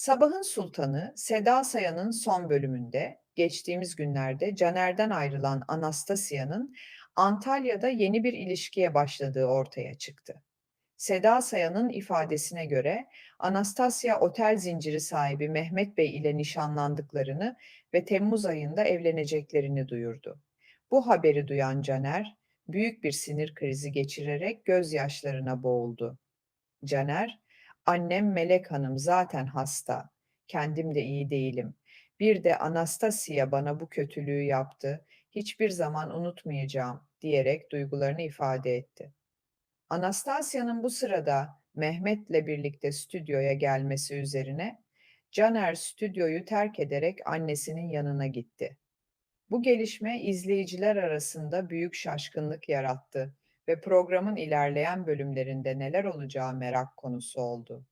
Sabahın Sultanı Seda Sayan'ın son bölümünde geçtiğimiz günlerde Caner'den ayrılan Anastasia'nın Antalya'da yeni bir ilişkiye başladığı ortaya çıktı. Seda Sayan'ın ifadesine göre Anastasia otel zinciri sahibi Mehmet Bey ile nişanlandıklarını ve Temmuz ayında evleneceklerini duyurdu. Bu haberi duyan Caner büyük bir sinir krizi geçirerek gözyaşlarına boğuldu. Caner, "Annem Melek Hanım zaten hasta. Kendim de iyi değilim. Bir de Anastasia bana bu kötülüğü yaptı. Hiçbir zaman unutmayacağım." diyerek duygularını ifade etti. Anastasia'nın bu sırada Mehmet'le birlikte stüdyoya gelmesi üzerine Caner stüdyoyu terk ederek annesinin yanına gitti. Bu gelişme izleyiciler arasında büyük şaşkınlık yarattı ve programın ilerleyen bölümlerinde neler olacağı merak konusu oldu.